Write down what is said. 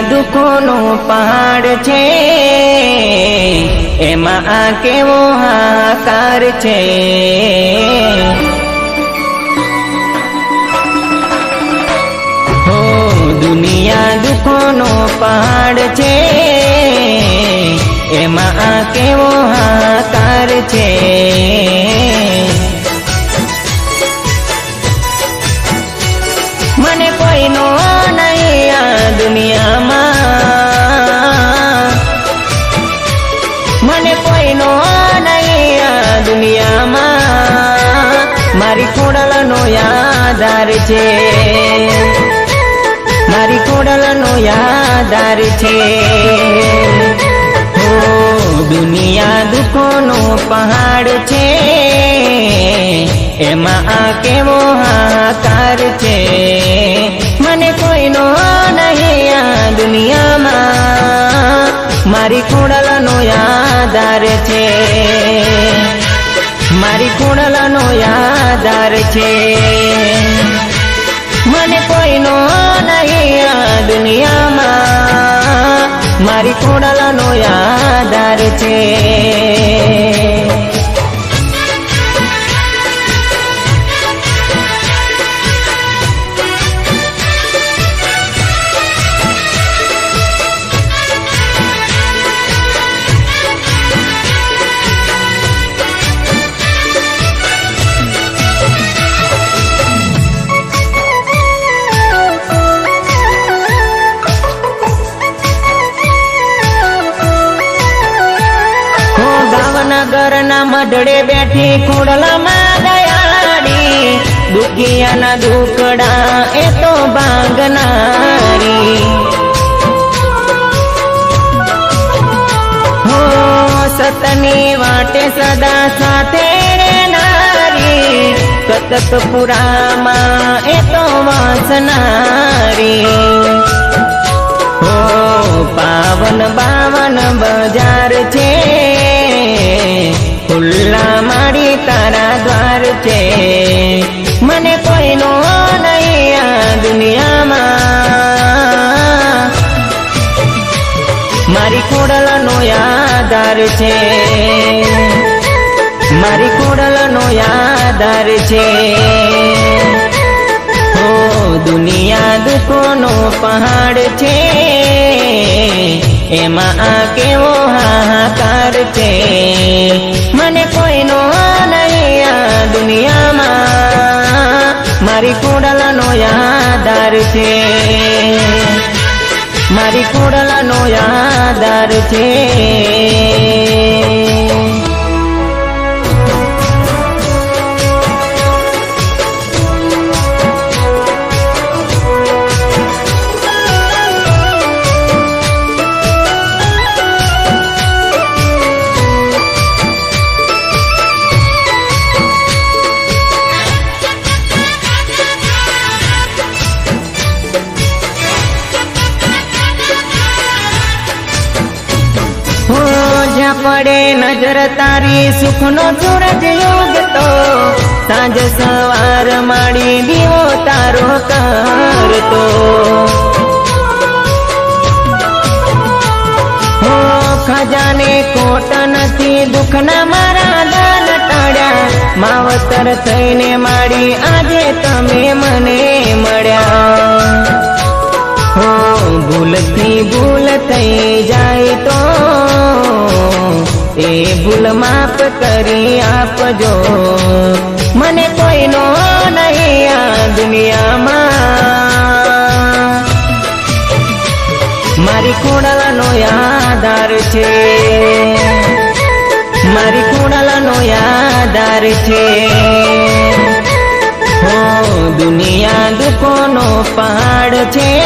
દુઃખોનો પહાડ છે. એમાં આ કેવો હાકાર છે. હો, દુનિયા દુઃખોનો પહાડ છે. એમાં આ કેવો હાકાર છે. મારી ખોડલનો યાદાર છે. મારી ખોડલનો યાદાર છે. ઓ દુનિયા દુઃખોનો પહાડ છે. એમાં આ કેવો હાકાર છે. મને કોઈનો નહીં આ દુનિયામાં. મારી ખોડલનો યાદાર છે. મારી કુંડલાનો યાદાર છે. મને કોઈનો નહીં આ દુનિયામાં. મારી કુંડલાનો યાદાર છે. ભાવનગરના મઢડે બેઠી ખોડલામાં દયાળી દુખિયાના દુકડા એ તો ભાંગનારી. હો, સતની વાટે સદા સાથે નારી કતકપુરામાં એ તો વાસનારી. હો, પાવન બાવન બજાર છે. ખુલ્લા મારી તારા દ્વાર છે. મને કોઈનો નહીં આ દુનિયામાં. મારી ખોડલનો યાદાર છે. મારી ખોડલનો યાદાર છે. ઓ દુનિયા દુઃખોનો પહાડ છે. એમાં આ કેવો હાહાકાર છે. મારી ખોડલાનો યાદાર છે. મારી ખોડલાનો યાદાર છે. જ્યાં પડે નજર તારી સુખનો સૂરજ ઉગતો સાંજ સવાર માડી દીવો તારો કરતો ખજાને કોટ નથી, દુઃખના મારા દાન ટાળ્યા. માવતર થઈને માડી આજે તમે મને મળ્યા. હો, ભૂલથી ભૂલ થઈ જાય એ ભૂલ માફ કરી આપજો. મને કોઈનો નહીં આ દુનિયામાં. મારી ખોડલાનો યાદાર છે. મારી ખોડલાનો યાદાર છે. હો દુનિયા દુઃખોનો પહાડ છે.